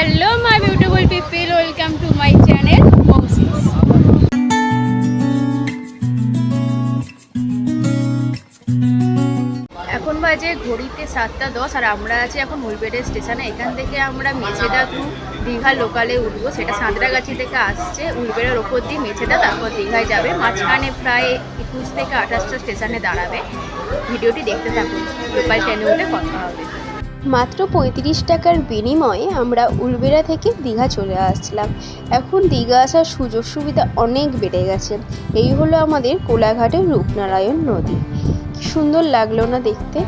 Hello my beautiful people welcome to my channel এখন বাজে ঘড়িতে সাতটা দশ আর আমরা আছি এখন মুলবেড়ে স্টেশনে। এখান থেকে আমরা মেছেদা টু দীঘা লোকালে উঠবো। সেটা সাঁতরাগাছি থেকে আসছে। উলবেড়ের ওপর দিয়ে মেছেদা, তারপর দীঘায় যাবে। মাঝখানে প্রায় একুশ থেকে আঠাশটা স্টেশনে দাঁড়াবে। ভিডিওটি দেখতে থাকুন। লোকাল ট্রেনে উঠে কথা হবে। মাত্র পঁয়ত্রিশ টাকার বিনিময়ে আমরা উলবেড়া থেকে দীঘা চলে আসছিলাম। এখন দীঘা আসার সুযোগ সুবিধা অনেক বেড়ে গেছে। এই হলো আমাদের কোলাঘাটের রূপনারায়ণ নদী। সুন্দর লাগল না দেখতে?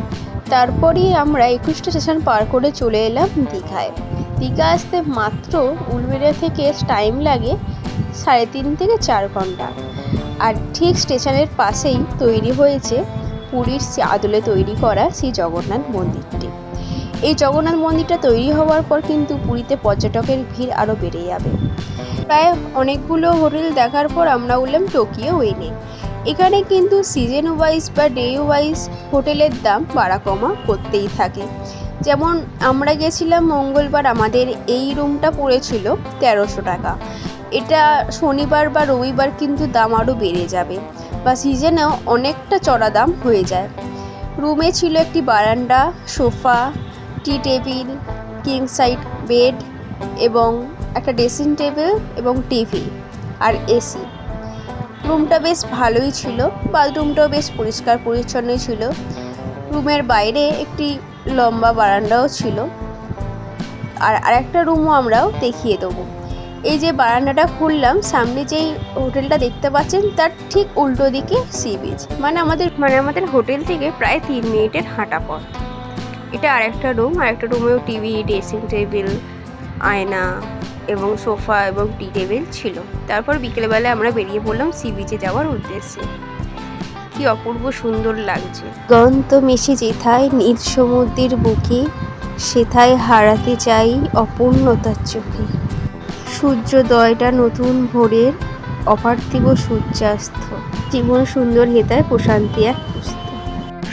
তারপরেই আমরা একুশটা স্টেশন পার করে চলে এলাম দীঘায়। দীঘা আসতে মাত্র উলবেড়া থেকে টাইম লাগে সাড়ে তিন থেকে চার ঘণ্টা। আর ঠিক স্টেশনের পাশেই তৈরি হয়েছে পুরীর আদলে তৈরি করা সেই জগন্নাথ মন্দিরটি। এই জগন্নাথ মন্দিরটা তৈরি হওয়ার পর কিন্তু পুরীতে পর্যটকের ভিড় আরও বেড়ে যাবে। প্রায় অনেকগুলো হোটেল দেখার পর আমরা উঠলাম টোকিও ওয়েনে এখানে কিন্তু সিজন ওয়াইজ বা ডে ওয়াইজ হোটেলের দাম বাড়া কমা করতেই থাকে। যেমন আমরা গেছিলাম মঙ্গলবার, আমাদের এই রুমটা পড়েছিল তেরোশো টাকা। এটা শনিবার বা রবিবার কিন্তু দাম আরও বেড়ে যাবে বা সিজনেও অনেকটা চড়া দাম হয়ে যায়। রুমে ছিল একটি বারান্দা, সোফা টি টেবিল, কিং সাইড বেড এবং একটা ড্রেসিং টেবিল এবং টিভি আর এসি। রুমটা বেশ ভালোই ছিল, বাথরুমটাও বেশ পরিষ্কার পরিচ্ছন্নই ছিল। রুমের বাইরে একটি লম্বা বারান্দাও ছিল। আর আরেকটা রুমও আমরাও দেখিয়ে দেবো। এই যে বারান্দাটা খুললাম, সামনে যেই হোটেলটা দেখতে পাচ্ছেন তার ঠিক উল্টো দিকে সি বিচ। মানে আমাদের মানে আমাদের হোটেল থেকে প্রায় তিন মিনিটের হাঁটা পথ। এটা আরেকটা রুম আরেকটা রুমেও টিভি ড্রেসিং টেবিল আয়না এবং সোফা এবং টি টেবিল ছিল। তারপর বিকেলবেলায় আমরা বেরিয়ে পড়লাম সি বিচে যাওয়ার উদ্দেশ্যে। কি অপূর্ব সুন্দর লাগছে। গন্ত মিশে যেথায়, নীল সমুদ্রের বুকে, সেথায় হারাতে চাই অপূর্ণতার চোখে। সূর্যোদয়টা নতুন ভোরের অপার্থিব সূর্যাস্ত। জীবন সুন্দর হেতায় প্রশান্তি এক পুস্তক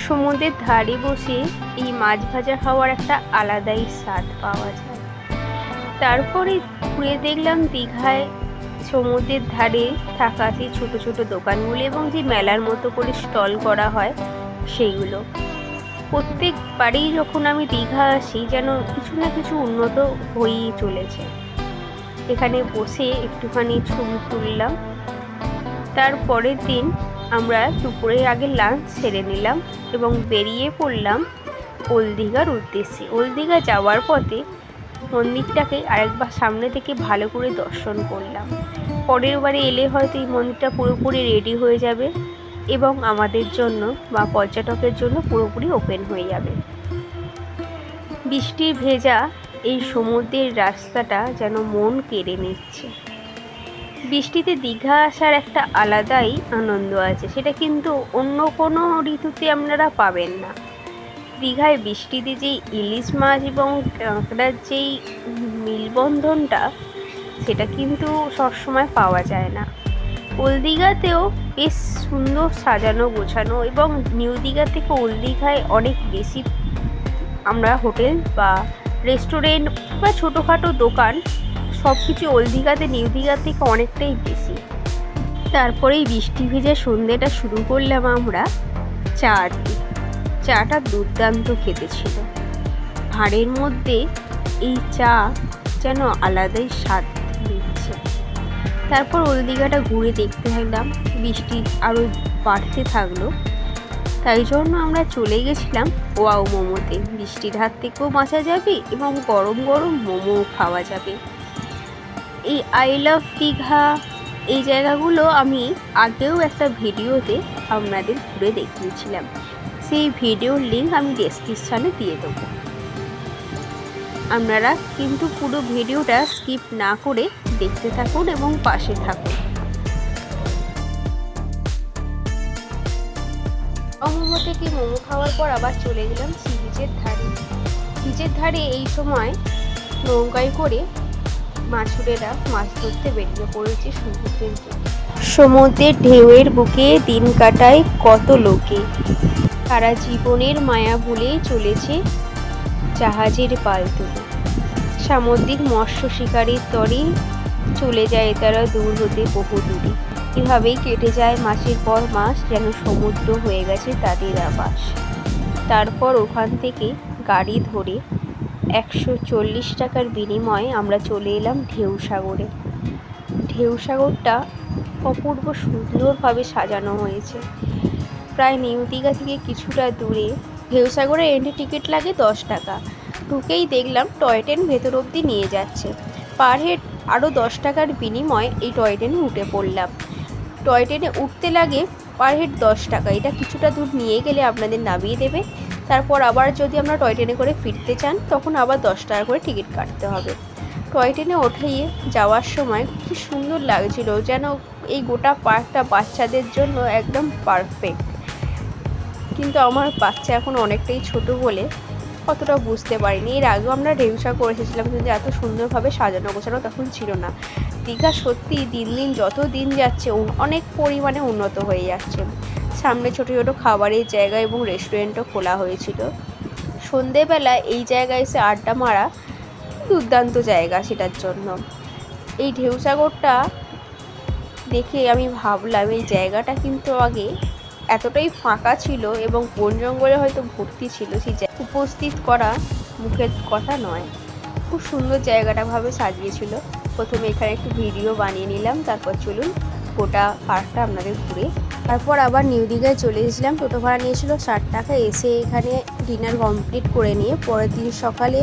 সমুদ্রের ধারে বসে এই মাছ ভাজা খাওয়ার একটা আলাদাই স্বাদ পাওয়া যায়। তারপরে ঘুরে দেখলাম দীঘায় সমুদ্রের ধারে থাকা সেই ছোট ছোট দোকানগুলো এবং যে মেলার মতো করে স্টল করা হয়, সেইগুলো। প্রত্যেকবারেই যখন আমি দীঘা আসি যেন কিছু না কিছু উন্নত হয়েই চলেছে। এখানে বসে একটুখানি ছবি তুললাম। তার পরের দিন আমরা দুপুরের আগে লাঞ্চ সেরে নিলাম এবং বেরিয়ে পড়লাম ওল্ড দীঘার উদ্দেশ্যে। ওল্ড দীঘা যাওয়ার পথে মন্দিরটাকে আরেকবার সামনে থেকে ভালো করে দর্শন করলাম। পরের বারে এলে হয়তো এই মন্দিরটা পুরোপুরি রেডি হয়ে যাবে এবং আমাদের জন্য বা পর্যটকের জন্য পুরোপুরি ওপেন হয়ে যাবে। বৃষ্টির ভেজা এই সমুদ্রের রাস্তাটা যেন মন কেড়ে নিচ্ছে। বৃষ্টিতে দীঘা আসার একটা আলাদাই আনন্দ আছে। সেটা কিন্তু অন্য কোনো ঋতুতে আপনারা পাবেন না। দীঘায় বৃষ্টিতে যেই ইলিশ মাছ এবং কাঁকড়ার যেই মিলবন্ধনটা, সেটা কিন্তু সবসময় পাওয়া যায় না। ওল দীঘাতেও বেশ সুন্দর সাজানো, গোছানো এবং নিউ দীঘা থেকে ওল্ড দীঘায় অনেক বেশি আমরা হোটেল বা রেস্টুরেন্ট বা ছোটোখাটো দোকান সব কিছু ওল্ড দীঘাতে, নিউ দীঘার থেকে অনেকটাই বেশি। তারপরেই বৃষ্টি ভেজে সন্ধেটা শুরু করলাম আমরা চা দিয়ে। চাটা দুর্দান্ত খেতে ছিল ভাঁড়ের মধ্যে এই চা যেন আলাদাই স্বাদ দিচ্ছে। তারপর ওল দীঘাটা ঘুরে দেখতে থাকলাম, বৃষ্টি আরও বাড়তে থাকল। তাই জন্য আমরা চলে গেছিলাম ওয়াও মোমোতে। বৃষ্টির হাত থেকেও বাঁচা যাবে এবং গরম গরম মোমো খাওয়া যাবে। এই আই লাভ দীঘা, এই জায়গাগুলো আমি আগেও একটা ভিডিওতে আপনাদের ঘুরে দেখিয়েছিলাম। সেই ভিডিওর লিঙ্ক আমি ডেসক্রিপশানে দিয়ে দেবো। আপনারা কিন্তু পুরো ভিডিওটা স্কিপ না করে দেখতে থাকুন এবং পাশে থাকুন। মোমো থেকে মোমো খাওয়ার পর আবার চলে গেলাম সি বিচের ধারে। বিচের ধারে এই সময় নৌকায় করে মাছুরেরা মাছ ধরতে বেরিয়ে পড়েছে সমুদ্রের সমুদ্রের ঢেউয়ের বুকে দিন কাটায় কত লোকে। তারা জীবনের মায়া ভুলে চলেছে জাহাজের পাল তুলে সামুদ্রিক মৎস্য শিকারীর তরে চলে যায় তারা দূর হতে বহু দূরে। এভাবেই কেটে যায় মাসের পর মাস যেন সমুদ্র হয়ে গেছে তাদের আবাস। তারপর ওখান থেকে গাড়ি ধরে একশো চল্লিশ টাকার বিনিময়ে আমরা চলে এলাম ঢেউ সাগরে। ঢেউ সাগরটা অপূর্ব সুন্দরভাবে সাজানো হয়েছে। প্রায় নিউ দীঘা থেকে কিছুটা দূরে ঢেউ সাগরের এন্ট্রি টিকিট লাগে দশ টাকা। ঢুকেই দেখলাম টয় ট্রেন ভেতর অবধি নিয়ে যাচ্ছে। পার হেড আরও দশ টাকার বিনিময়ে এই টয় ট্রেনে উঠে পড়লাম। টয় ট্রেনে উঠতে লাগে পার হেড দশ টাকা। এটা কিছুটা দূর নিয়ে গেলে আপনাদের নামিয়ে দেবে। তারপর আবার যদি আমরা টয় ট্রেনে করে ফিরতে চান, তখন আবার দশ টাকা করে টিকিট কাটতে হবে। টয় ট্রেনে উঠেই যাওয়ার সময় কি সুন্দর লাগছিল, যেন এই গোটা পার্কটা বাচ্চাদের জন্য একদম পারফেক্ট কিন্তু আমার বাচ্চা এখন অনেকটাই ছোট বলে অতটা বুঝতে পারিনি। এর আগেও আমরা ঢেউসা করে এসেছিলাম কিন্তু এত সুন্দরভাবে সাজানো গোছানো তখন ছিল না। দীঘা সত্যি দিন দিন যত দিন যাচ্ছে, অনেক পরিমাণে উন্নত হয়ে যাচ্ছে। সামনে ছোট ছোট খাবারের জায়গা এবং রেস্টুরেন্টও খোলা হয়েছিল। সন্ধেবেলা এই জায়গায় এসে আড্ডা মারা দুর্দান্ত জায়গা সেটার জন্য। এই ঢেউসাগরটা দেখে আমি ভাবলাম, এই জায়গাটা কিন্তু আগে এতটাই ফাঁকা ছিল এবং বন জঙ্গলে হয়তো ভর্তি ছিল, সেই উপস্থিত করা মুখের কথা নয়। খুব সুন্দর জায়গাটা ভাবে সাজিয়েছিল। প্রথমে এখানে একটু ভিডিও বানিয়ে নিলাম, তারপর চলুন গোটা পার্কটা আপনাদের ঘুরে তারপর আবার নিউ দীঘায় চলে এসেছিলাম। টোটো ভাড়া নিয়েছিল ষাট টাকা। এসে এখানে ডিনার কমপ্লিট করে নিয়ে পরের দিন সকালে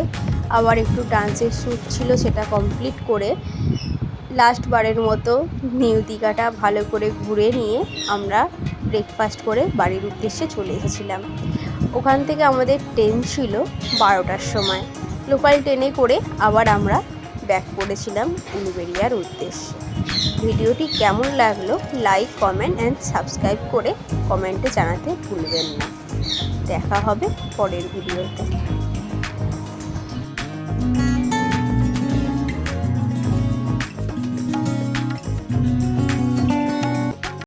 আবার একটু ডান্সের শ্যুট ছিল সেটা কমপ্লিট করে লাস্ট বারের মতো নিউ দীঘাটা ভালো করে ঘুরে নিয়ে আমরা ব্রেকফাস্ট করে বাড়ির উদ্দেশ্যে চলে এসেছিলাম। ওখান থেকে আমাদের ট্রেন ছিল বারোটার সময়। লোকাল ট্রেনে করে আবার আমরা ব্যাক করেছিলাম উলুবেরিয়ার উদ্দেশ্যে। ভিডিওটি কেমন লাগল লাইক কমেন্ট অ্যান্ড সাবস্ক্রাইব করে কমেন্টে জানাতে ভুলবেন না। দেখা হবে পরের ভিডিওতে।